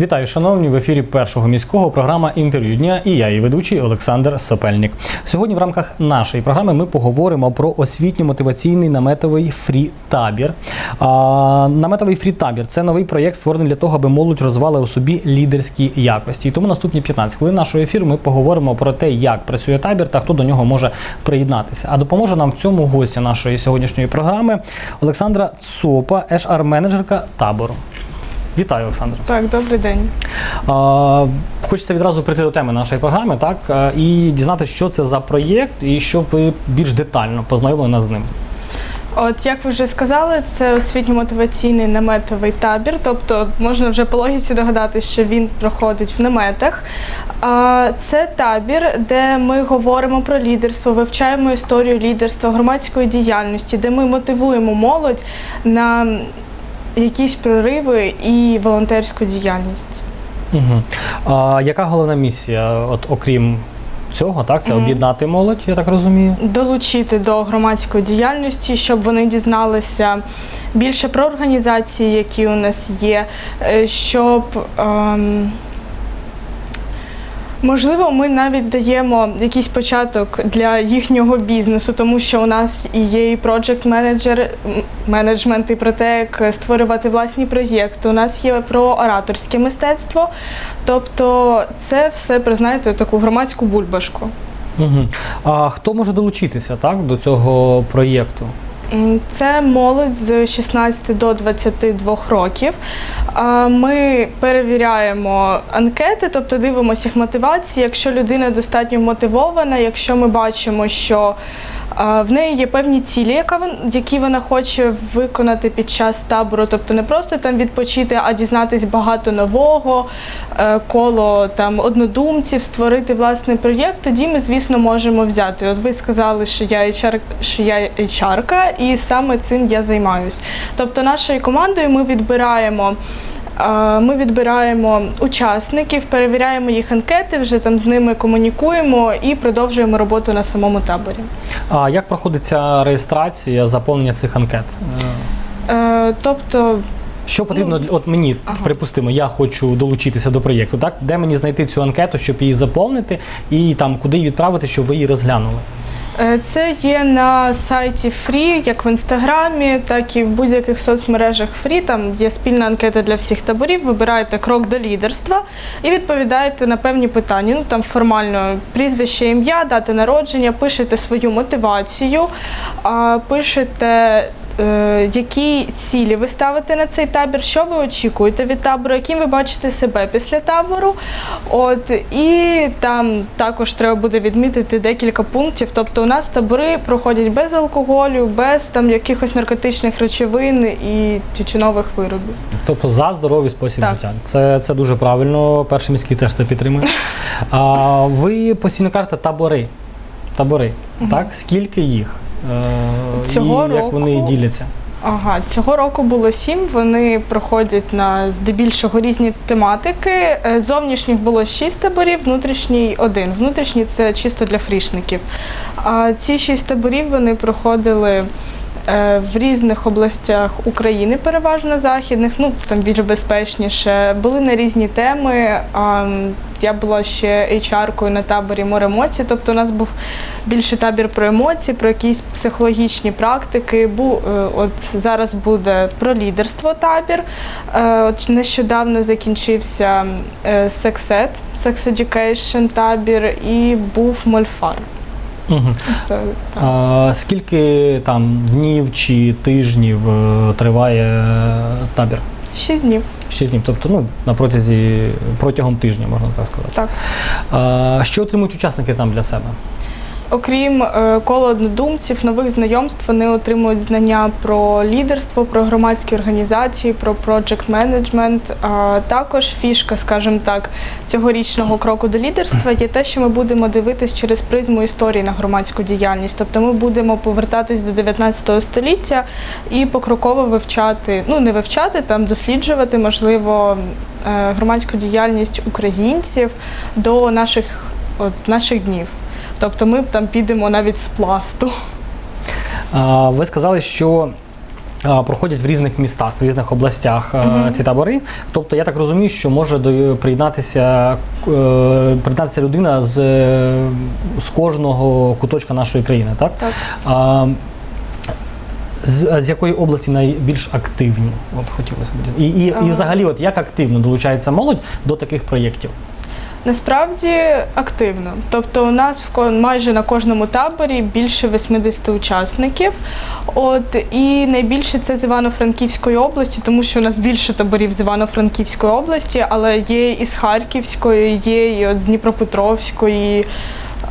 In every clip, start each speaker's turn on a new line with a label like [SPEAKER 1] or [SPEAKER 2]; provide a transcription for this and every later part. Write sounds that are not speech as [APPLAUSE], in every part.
[SPEAKER 1] Вітаю, шановні, в ефірі першого міського програма інтерв'ю дня і я, її ведучий Олександр Сопельник. Сьогодні в рамках нашої програми ми поговоримо про освітньо-мотиваційний наметовий фрі-табір. Наметовий фрі-табір це новий проєкт, створений для того, аби молодь розвивала у собі лідерські якості. І тому наступні 15 хвилин нашого ефіру ми поговоримо про те, як працює табір та хто до нього може приєднатися. А допоможе нам в цьому гостя нашої сьогоднішньої програми Олександра Цопа, HR-менеджерка табору. Вітаю, Олександра.
[SPEAKER 2] Так, добрий день.
[SPEAKER 1] А, Хочеться відразу прийти до теми нашої програми, так і дізнатися, що це за проєкт, і щоб ви більш детально познайомили нас з ним.
[SPEAKER 2] От як ви вже сказали, це освітньо-мотиваційний наметовий табір, тобто можна вже по логіці догадатися, що він проходить в наметах. А, Це табір, де ми говоримо про лідерство, вивчаємо історію лідерства, громадської діяльності, де ми мотивуємо молодь на якісь прориви і волонтерську діяльність.
[SPEAKER 1] Угу. А, яка головна місія, от окрім цього, так? Це об'єднати молодь, я так розумію.
[SPEAKER 2] долучити до громадської діяльності, щоб вони дізналися більше про організації, які у нас є, е, щоб ем, можливо ми навіть даємо якийсь початок для їхнього бізнесу, тому що у нас і є і проджект менеджер менеджмент, і про те, як створювати власні проєкти. У нас є про ораторське мистецтво. Тобто це все про таку громадську бульбашку.
[SPEAKER 1] Угу. А хто може долучитися так, до цього проєкту?
[SPEAKER 2] Це молодь з 16 до 22 років. Ми перевіряємо анкети, тобто дивимося їх мотивації. Якщо людина достатньо мотивована, якщо ми бачимо, що в неї є певні цілі, які вона хоче виконати під час табору, тобто не просто там відпочити, а дізнатись багато нового, е, коло там однодумців, створити власний проєкт, тоді ми, звісно, можемо взяти. От ви сказали, що я HR, що я HR-ка, і саме цим я займаюсь. Тобто, нашою командою ми відбираємо. Ми відбираємо учасників, перевіряємо їх анкети, вже там з ними комунікуємо і продовжуємо роботу на самому таборі.
[SPEAKER 1] А як проходиться реєстрація, заповнення цих анкет? Е,
[SPEAKER 2] Е, Тобто,
[SPEAKER 1] Що потрібно
[SPEAKER 2] Ну,
[SPEAKER 1] от мені,
[SPEAKER 2] ага.
[SPEAKER 1] припустимо, я хочу долучитися до проєкту, так? Де мені знайти цю анкету, щоб її заповнити, і там куди її відправити, щоб ви її розглянули?
[SPEAKER 2] Е, Це є на сайті Free, як в інстаграмі, так і в будь-яких соцмережах Free. Там є спільна анкета для всіх таборів. Вибираєте крок до лідерства і відповідаєте на певні питання. Ну там формально прізвище, ім'я, дата народження, пишете свою мотивацію, пишете. Е, Які цілі ви ставите на цей табір? Що ви очікуєте від табору? Яким ви бачите себе після табору? От і там також треба буде відмітити декілька пунктів. Тобто, у нас табори проходять без алкоголю, без там якихось наркотичних речовин і тютюнових виробів.
[SPEAKER 1] Тобто за здоровий спосіб
[SPEAKER 2] Так.
[SPEAKER 1] життя. Це, це дуже правильно. Перший міський теж це підтримує. [LAUGHS] А, ви постійно кажете табори. Табори. Так? Скільки їх? Е,
[SPEAKER 2] Цього
[SPEAKER 1] і як вони
[SPEAKER 2] року-
[SPEAKER 1] діляться?
[SPEAKER 2] Ага, цього року було сім. Вони проходять на здебільшого різні тематики. Е, Зовнішніх було шість таборів, внутрішній один. Внутрішній це чисто для фрішників. А ці шість таборів вони проходили. Е, В різних областях України, переважно західних, ну там більш безпечніше, були на різні теми. Я була ще HR-кою на таборі море емоцій. Тобто у нас був більше табір про емоції, про якісь психологічні практики. Бу, е, от зараз буде про лідерство табір. Е, От нещодавно закінчився Sex Education табір і був Мольфар.
[SPEAKER 1] Угу.
[SPEAKER 2] Так.
[SPEAKER 1] А, скільки там днів чи тижнів е, триває табір?
[SPEAKER 2] Шість днів.
[SPEAKER 1] Шість днів, тобто ну, на протязі протягом тижня, можна так сказати.
[SPEAKER 2] Так.
[SPEAKER 1] А, що отримують учасники там для себе?
[SPEAKER 2] Окрім е, кола однодумців, нових знайомств, вони отримують знання про лідерство, про громадські організації, про проджект менеджмент. А також фішка, скажімо так, цьогорічного кроку до лідерства є те, що ми будемо дивитись через призму історії на громадську діяльність. Тобто ми будемо повертатись до 19 століття і покроково вивчати, ну не вивчати, там досліджувати, можливо, е, громадську діяльність українців до наших, от, наших днів. Тобто ми там підемо навіть з пласту.
[SPEAKER 1] А, ви сказали, що проходять в різних містах, в різних областях а, ці табори. Тобто, я так розумію, що може до, приєднатися, е, приєднатися людина з, е, з кожного куточка нашої країни, так?
[SPEAKER 2] Так.
[SPEAKER 1] А, з, з якої області найбільш активні? От хотілося б і, і, і взагалі, от як активно долучається молодь до таких проєктів?
[SPEAKER 2] Насправді активно. Тобто у нас в майже на кожному таборі більше 80 учасників. От і найбільше це з Івано-Франківської області, тому що у нас більше таборів з Івано-Франківської області, але є і з Харківської, є і от з Дніпропетровської.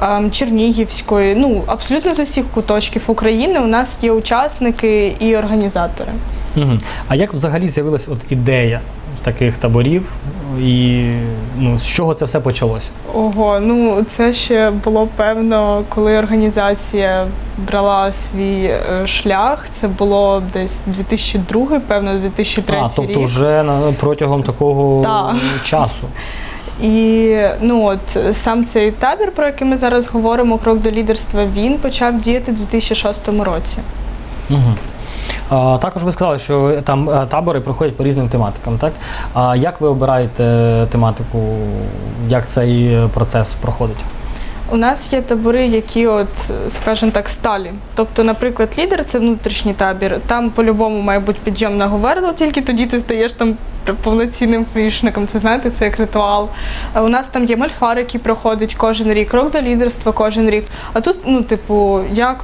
[SPEAKER 2] ем, Чернігівської, ну абсолютно з усіх куточків України у нас є учасники і організатори.
[SPEAKER 1] А як взагалі з'явилась от ідея таких таборів? І ну, з чого це все почалося?
[SPEAKER 2] Ого, ну це ще було певно, коли організація брала свій е, шлях. Це було десь 2002, певно, 2003
[SPEAKER 1] а, тобто
[SPEAKER 2] рік.
[SPEAKER 1] вже протягом такого
[SPEAKER 2] Так.
[SPEAKER 1] часу.
[SPEAKER 2] І ну от сам цей табір, про який ми зараз говоримо, крок до лідерства, він почав діяти у 2006 році.
[SPEAKER 1] Угу. Також ви сказали, що там е, табори проходять по різним тематикам, так? А як ви обираєте тематику, як цей процес проходить?
[SPEAKER 2] У нас є табори, які, от, скажімо так, сталі. Тобто, наприклад, лідер це внутрішній табір. Там по-любому має бути підйом на говерло, тільки тоді ти стаєш там повноцінним фрішником. Це знаєте, це як ритуал. А у нас там є мальфар, який проходить кожен рік, крок до лідерства кожен рік. А тут, ну, типу, як.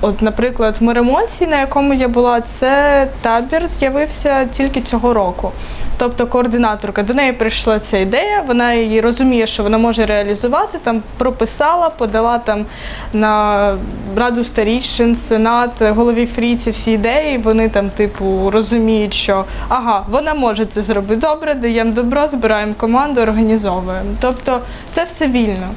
[SPEAKER 2] От, наприклад, мир емоцій, на якому я була, це табір з'явився тільки цього року. Тобто координаторка до неї прийшла ця ідея, вона її розуміє, що вона може реалізувати, там прописала, подала там на раду старіщин, сенат, голові фріці всі ідеї. Вони там, типу, розуміють, що ага, вона може це зробити добре, даємо добро, збираємо команду, організовуємо. Тобто це все вільно.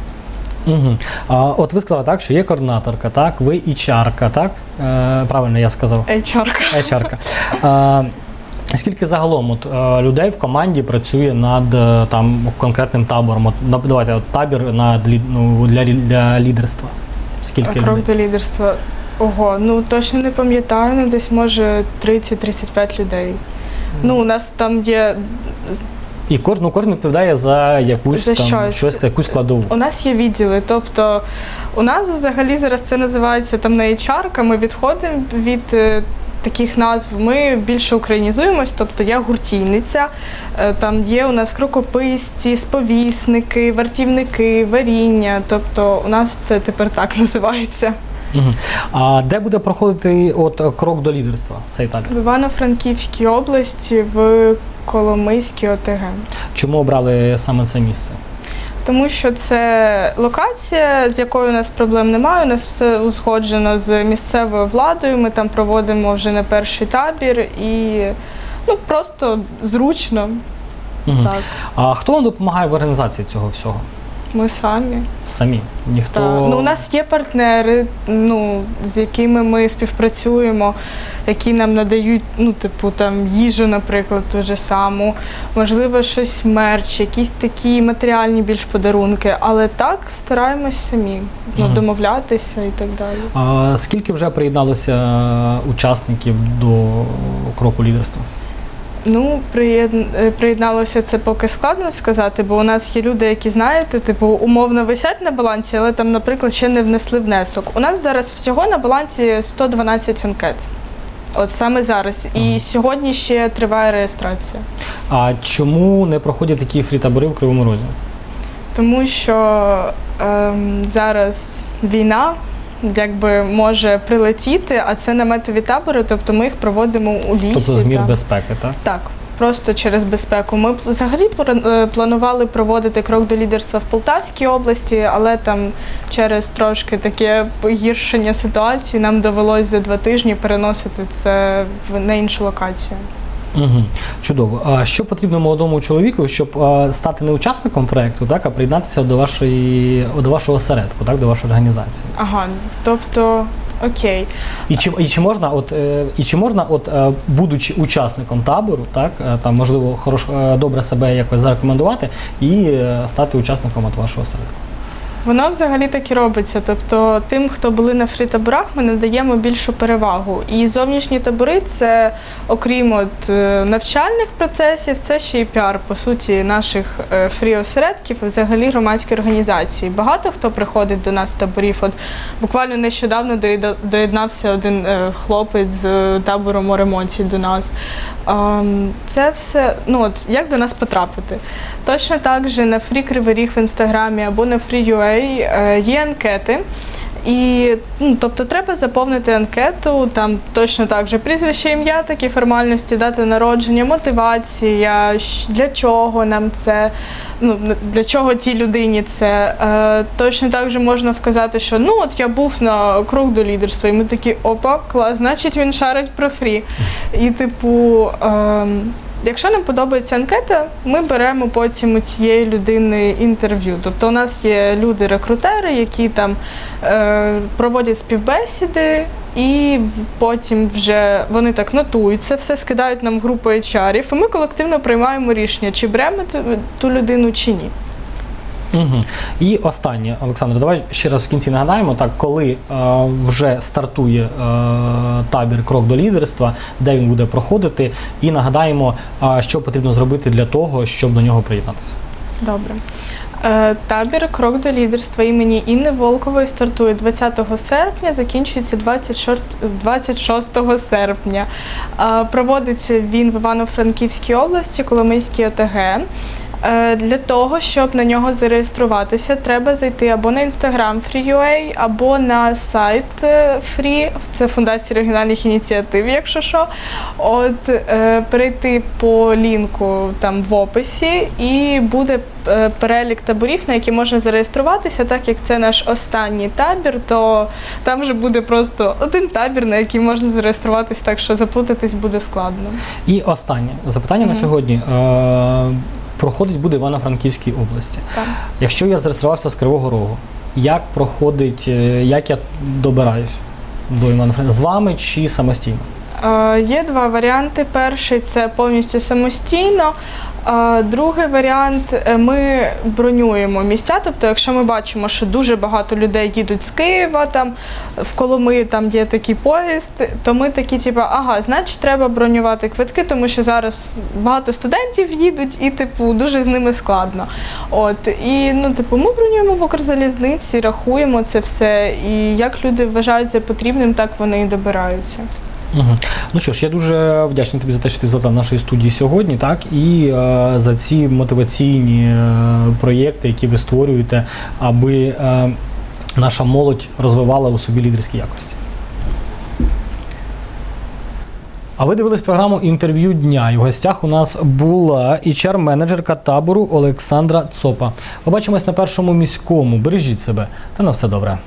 [SPEAKER 1] Угу. А, от ви сказали так, що є координаторка, так, ви і чарка, так? Е, правильно я сказав.
[SPEAKER 2] HR.
[SPEAKER 1] HR. А, Скільки загалом от, е, людей в команді працює над е, там конкретним табором? От, на- давайте от, табір над ну, для, для лідерства. Скільки
[SPEAKER 2] Крок
[SPEAKER 1] людей?
[SPEAKER 2] до лідерства. Ого, ну точно не пам'ятаю, ну десь може 30-35 людей. Ну, у нас там є
[SPEAKER 1] І кожен, ну, кожен відповідає за якусь
[SPEAKER 2] За
[SPEAKER 1] там
[SPEAKER 2] щось.
[SPEAKER 1] щось, якусь складову.
[SPEAKER 2] У нас є відділи, тобто у нас взагалі зараз це називається там не HR, ми відходимо від е, таких назв. Ми більше українізуємось, тобто я гуртівниця. Е, Там є у нас крокописці, сповісники, вартівники, варіння. Тобто у нас це тепер так [LAUGHS] називається.
[SPEAKER 1] Угу. А де буде проходити от крок до лідерства цей табір?
[SPEAKER 2] В Івано-Франківській області в Коломийській ОТГ.
[SPEAKER 1] Чому обрали саме це місце?
[SPEAKER 2] Тому що це локація, з якою у нас проблем немає. У нас все узгоджено з місцевою владою. Ми там проводимо вже не перший табір і ну просто зручно.
[SPEAKER 1] Угу.
[SPEAKER 2] Так,
[SPEAKER 1] А хто вам допомагає в організації цього всього?
[SPEAKER 2] Ми самі.
[SPEAKER 1] Самі? Ніхто.
[SPEAKER 2] Так. Ну, у нас є партнери, ну з якими ми співпрацюємо, які нам надають, ну, типу, там їжу, наприклад, ту же саму, можливо, щось мерч, якісь такі матеріальні більш подарунки. Але так стараємось самі ну,
[SPEAKER 1] Мгм.
[SPEAKER 2] домовлятися і так далі.
[SPEAKER 1] А скільки вже приєдналося учасників до кроку лідерства?
[SPEAKER 2] Ну, е, приєдналося це поки складно сказати, бо у нас є люди, які знаєте, типу умовно висять на балансі, але там, наприклад, ще не внесли внесок. У нас зараз всього на балансі 112 анкет. От саме зараз. І сьогодні ще триває реєстрація.
[SPEAKER 1] А чому не проходять такі фрі-табори в Кривому Розі?
[SPEAKER 2] Тому що ем, зараз війна якби може прилетіти, а це наметові табори, тобто ми їх проводимо у лісі.
[SPEAKER 1] Тобто змір
[SPEAKER 2] так.
[SPEAKER 1] безпеки, так?
[SPEAKER 2] Так, просто через безпеку. Ми взагалі е, планували проводити крок до лідерства в Полтавській області, але там через трошки таке погіршення ситуації нам довелось за два тижні переносити це на іншу локацію.
[SPEAKER 1] Угу. Чудово. А що потрібно молодому чоловіку, щоб а, стати не учасником проекту, так, а приєднатися до вашої до вашого осередку, так, до вашої організації?
[SPEAKER 2] Ага, тобто. Окей,
[SPEAKER 1] І чи, і чи можна, от е, і чи можна, от е, будучи учасником табору, так е, там можливо хорош, е, добре себе якось зарекомендувати і е, стати учасником от вашого осередку?
[SPEAKER 2] Воно взагалі так і робиться. Тобто тим, хто були на фрі-таборах, ми надаємо більшу перевагу. І зовнішні табори це, окрім от е, навчальних процесів, це ще й піар, по суті, наших е, фрі-осередків і взагалі громадські організації. Багато хто приходить до нас з таборів. От буквально нещодавно доєднався один е, хлопець з табору Моремонці до нас. Це все, ну от як до нас потрапити? Точно так же на Free Кривий в інстаграмі або на Free.ua е, є анкети. І ну, тобто треба заповнити анкету, там точно так же прізвище, ім'я, такі формальності, дата народження, мотивація, для чого нам це, ну для чого тій людині це. Е, точно так же можна вказати, що ну от я був на круг до лідерства, і ми такі опа, клас, значить він шарить про фрі. І типу. ем, Якщо нам подобається анкета, ми беремо потім у цієї людини інтерв'ю. Тобто у нас є люди-рекрутери, які там е, проводять співбесіди, і потім вже вони так нотують це все, скидають нам групу HR, і ми колективно приймаємо рішення, чи беремо ту людину чи ні.
[SPEAKER 1] Угу. І останнє, Олександр, давай ще раз в кінці нагадаємо, так, коли е, вже стартує е, табір Крок до лідерства, де він буде проходити, і нагадаємо, е, що потрібно зробити для того, щоб до нього приєднатися.
[SPEAKER 2] Добре. Е, Табір Крок до лідерства імені Інни Волкової стартує 20 серпня, закінчується 26 26 серпня. Е, Проводиться він в Івано-Франківській області, Коломийській ОТГ. Е, Для того, щоб на нього зареєструватися, треба зайти або на інстаграм Free.ua, або на сайт е, Free, це Фундація регіональних ініціатив, якщо що. От е, перейти по лінку там в описі, і буде перелік таборів, на які можна зареєструватися. Так як це наш останній табір, то там вже буде просто один табір, на який можна зареєструватись, так що заплутатись буде складно.
[SPEAKER 1] І останнє запитання на сьогодні. Проходить буде в Івано-Франківській області.
[SPEAKER 2] Так.
[SPEAKER 1] Якщо я зареєструвався з Кривого Рогу, як проходить, е, як я добираюсь до Івано-Франківська? З вами чи самостійно?
[SPEAKER 2] Е, Є два варіанти. Перший це повністю самостійно. Другий варіант е, ми бронюємо місця. Тобто, якщо ми бачимо, що дуже багато людей їдуть з Києва, там в Коломиї там є такий поїзд, то ми такі, типу, ага, значить, треба бронювати квитки, тому що зараз багато студентів їдуть, і типу дуже з ними складно. От і ну, типу, ми бронюємо в Укрзалізниці, рахуємо це все. І як люди вважають за потрібним, так вони і добираються.
[SPEAKER 1] Угу. Ну що ж, я дуже вдячний тобі за те, що ти злетав в нашої студії сьогодні, так і е, за ці мотиваційні е, проєкти, які ви створюєте, аби е, наша молодь розвивала у собі лідерські якості. А ви дивились програму інтерв'ю дня. І в гостях у нас була HR-менеджерка табору Олександра Цопа. Побачимось на першому міському. Бережіть себе та на все добре.